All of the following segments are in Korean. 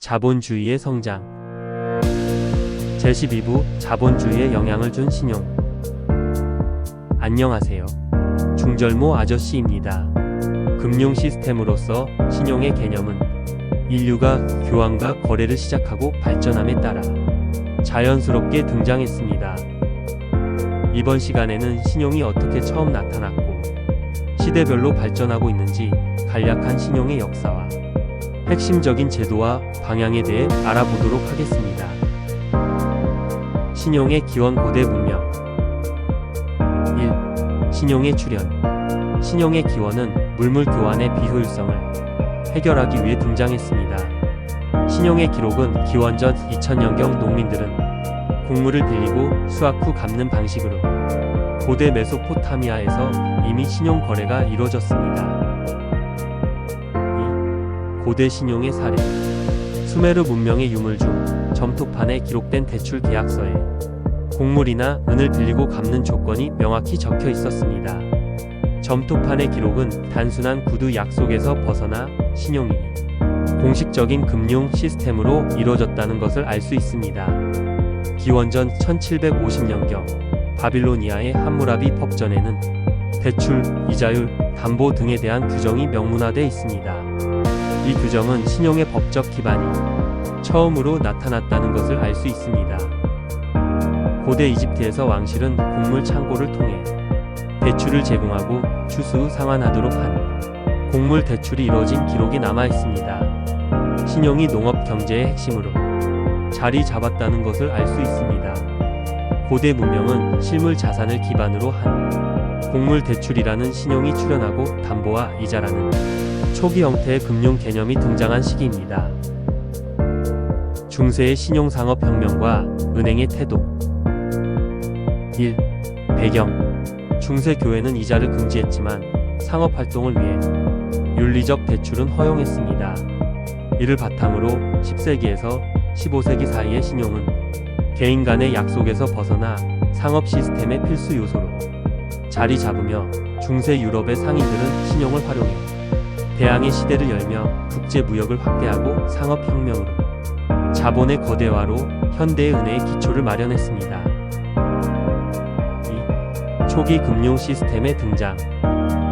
자본주의의 성장 제12부 자본주의에 영향을 준 신용 안녕하세요. 중절모 아저씨입니다. 금융 시스템으로서 신용의 개념은 인류가 교환과 거래를 시작하고 발전함에 따라 자연스럽게 등장했습니다. 이번 시간에는 신용이 어떻게 처음 나타났고 시대별로 발전하고 있는지 간략한 신용의 역사와 핵심적인 제도와 방향에 대해 알아보도록 하겠습니다. 신용의 기원 고대 문명 1. 신용의 출현 신용의 기원은 물물 교환의 비효율성을 해결하기 위해 등장했습니다. 신용의 기록은 기원전 2000년경 농민들은 곡물을 빌리고 수확 후 갚는 방식으로 고대 메소포타미아에서 이미 신용 거래가 이루어졌습니다. 2. 고대 신용의 사례 수메르 문명의 유물 중 점토판에 기록된 대출 계약서에 곡물이나 은을 빌리고 갚는 조건이 명확히 적혀 있었습니다. 점토판의 기록은 단순한 구두 약속에서 벗어나 신용이 공식적인 금융 시스템으로 이루어졌다는 것을 알 수 있습니다. 기원전 1750년경 바빌로니아의 함무라비 법전에는 대출, 이자율, 담보 등에 대한 규정이 명문화되어 있습니다. 이 규정은 신용의 법적 기반이 처음으로 나타났다는 것을 알 수 있습니다. 고대 이집트에서 왕실은 곡물 창고를 통해 대출을 제공하고 추수 후 상환하도록 한 곡물 대출이 이뤄진 기록이 남아 있습니다. 신용이 농업 경제의 핵심으로 자리 잡았다는 것을 알 수 있습니다. 고대 문명은 실물 자산을 기반으로 한 곡물 대출이라는 신용이 출현하고 담보와 이자라는 초기 형태의 금융 개념이 등장한 시기입니다. 중세의 신용상업혁명과 은행의 태도 1. 배경 중세 교회는 이자를 금지했지만 상업 활동을 위해 윤리적 대출은 허용했습니다. 이를 바탕으로 10세기에서 15세기 사이의 신용은 개인 간의 약속에서 벗어나 상업 시스템의 필수 요소로 자리 잡으며 중세 유럽의 상인들은 신용을 활용해 대항의 시대를 열며 국제 무역을 확대하고 상업 혁명으로 자본의 거대화로 현대의 은혜의 기초를 마련했습니다. 2. 초기 금융 시스템의 등장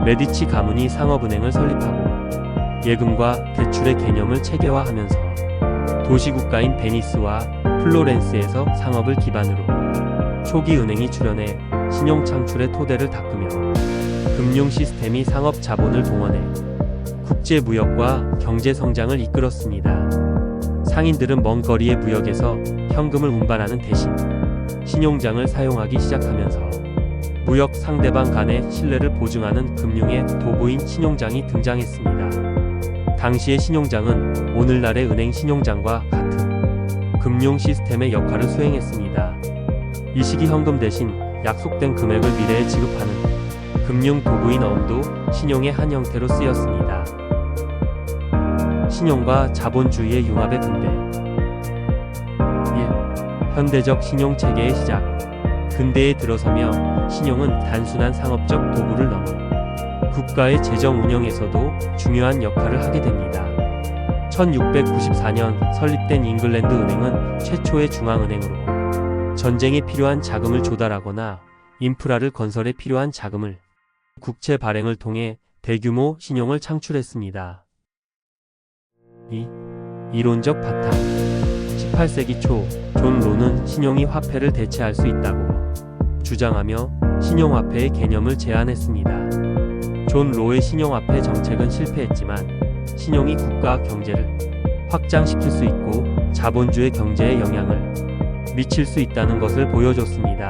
메디치 가문이 상업은행을 설립하고 예금과 대출의 개념을 체계화하면서 도시국가인 베니스와 플로렌스에서 상업을 기반으로 초기 은행이 출현해 신용 창출의 토대를 닦으며 금융 시스템이 상업 자본을 동원해 국제 무역과 경제 성장을 이끌었습니다. 상인들은 먼 거리의 무역에서 현금을 운반하는 대신 신용장을 사용하기 시작하면서 무역 상대방 간의 신뢰를 보증하는 금융의 도구인 신용장이 등장했습니다. 당시의 신용장은 오늘날의 은행 신용장과 같은 금융 시스템의 역할을 수행했습니다. 이 시기 현금 대신 약속된 금액을 미래에 지급하는 금융 도구인 엄도 신용의 한 형태로 쓰였습니다. 신용과 자본주의의 융합의 근대 1. 현대적 신용 체계의 시작 근대에 들어서며 신용은 단순한 상업적 도구를 넘어 국가의 재정 운영에서도 중요한 역할을 하게 됩니다. 1694년 설립된 잉글랜드 은행은 최초의 중앙은행으로 전쟁에 필요한 자금을 조달하거나 인프라를 건설에 필요한 자금을 국채 발행을 통해 대규모 신용을 창출했습니다. 2. 이론적 바탕 18세기 초 존 로는 신용이 화폐를 대체할 수 있다고 주장하며 신용화폐의 개념을 제안했습니다. 존 로의 신용화폐 정책은 실패했지만 신용이 국가 경제를 확장시킬 수 있고 자본주의 경제에 영향을 미칠 수 있다는 것을 보여줬습니다.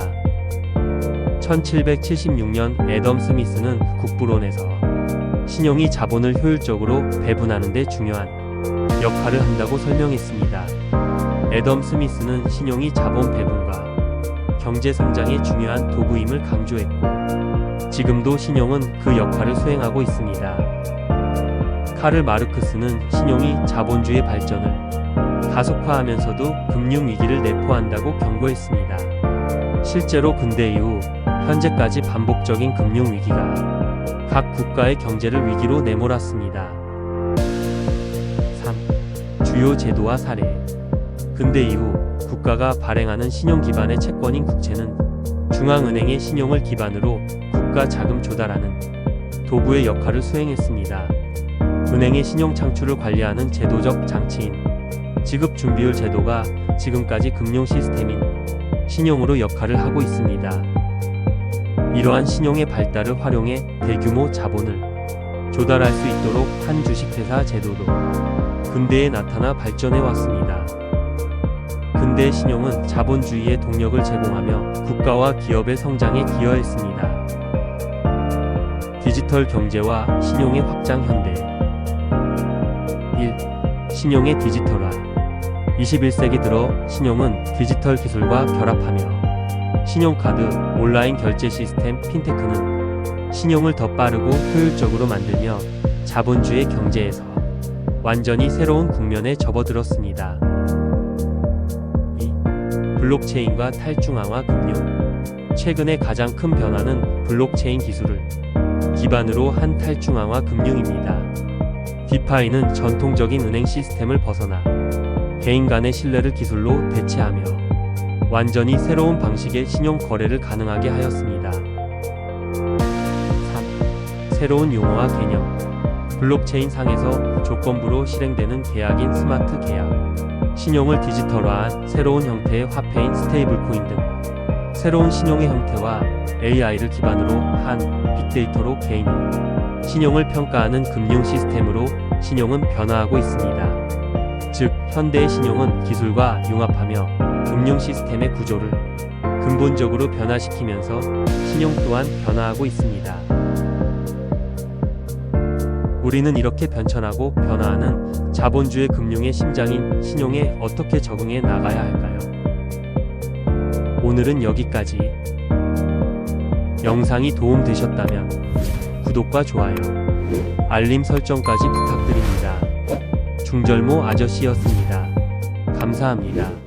1776년 애덤 스미스는 국부론에서 신용이 자본을 효율적으로 배분하는 데 중요한 역할을 한다고 설명했습니다. 애덤 스미스는 신용이 자본 배분과 경제 성장의 중요한 도구임을 강조했고 지금도 신용은 그 역할을 수행하고 있습니다. 카를 마르크스는 신용이 자본주의 발전을 가속화하면서도 금융 위기를 내포한다고 경고했습니다. 실제로 근대 이후 현재까지 반복적인 금융 위기가 각 국가의 경제를 위기로 내몰았습니다. 주요 제도와 사례. 근대 이후 국가가 발행하는 신용 기반의 채권인 국채는 중앙은행의 신용을 기반으로 국가 자금 조달하는 도구의 역할을 수행했습니다. 은행의 신용 창출을 관리하는 제도적 장치인 지급 준비율 제도가 지금까지 금융 시스템인 신용으로 역할을 하고 있습니다. 이러한 신용의 발달을 활용해 대규모 자본을 조달할 수 있도록 한 주식 회사 제도도 근대에 나타나 발전해 왔습니다. 근대 신용은 자본주의의 동력을 제공하며 국가와 기업의 성장에 기여했습니다. 디지털 경제와 신용의 확장 현대 1. 신용의 디지털화 21세기 들어 신용은 디지털 기술과 결합하며 신용카드, 온라인 결제 시스템, 핀테크는 신용을 더 빠르고 효율적으로 만들며 자본주의 경제에서 완전히 새로운 국면에 접어들었습니다. 2. 블록체인과 탈중앙화 금융 최근의 가장 큰 변화는 블록체인 기술을 기반으로 한 탈중앙화 금융입니다. 디파이는 전통적인 은행 시스템을 벗어나 개인 간의 신뢰를 기술로 대체하며 완전히 새로운 방식의 신용 거래를 가능하게 하였습니다. 3. 새로운 용어와 개념 블록체인 상에서 조건부로 실행되는 계약인 스마트 계약 신용을 디지털화한 새로운 형태의 화폐인 스테이블 코인 등 새로운 신용의 형태와 AI를 기반으로 한 빅데이터로 개인이 신용을 평가하는 금융 시스템으로 신용은 변화하고 있습니다. 즉, 현대의 신용은 기술과 융합하며 금융 시스템의 구조를 근본적으로 변화시키면서 신용 또한 변화하고 있습니다. 우리는 이렇게 변천하고 변화하는 자본주의 금융의 심장인 신용에 어떻게 적응해 나가야 할까요? 오늘은 여기까지. 영상이 도움되셨다면 구독과 좋아요, 알림 설정까지 부탁드립니다. 중절모 아저씨였습니다. 감사합니다.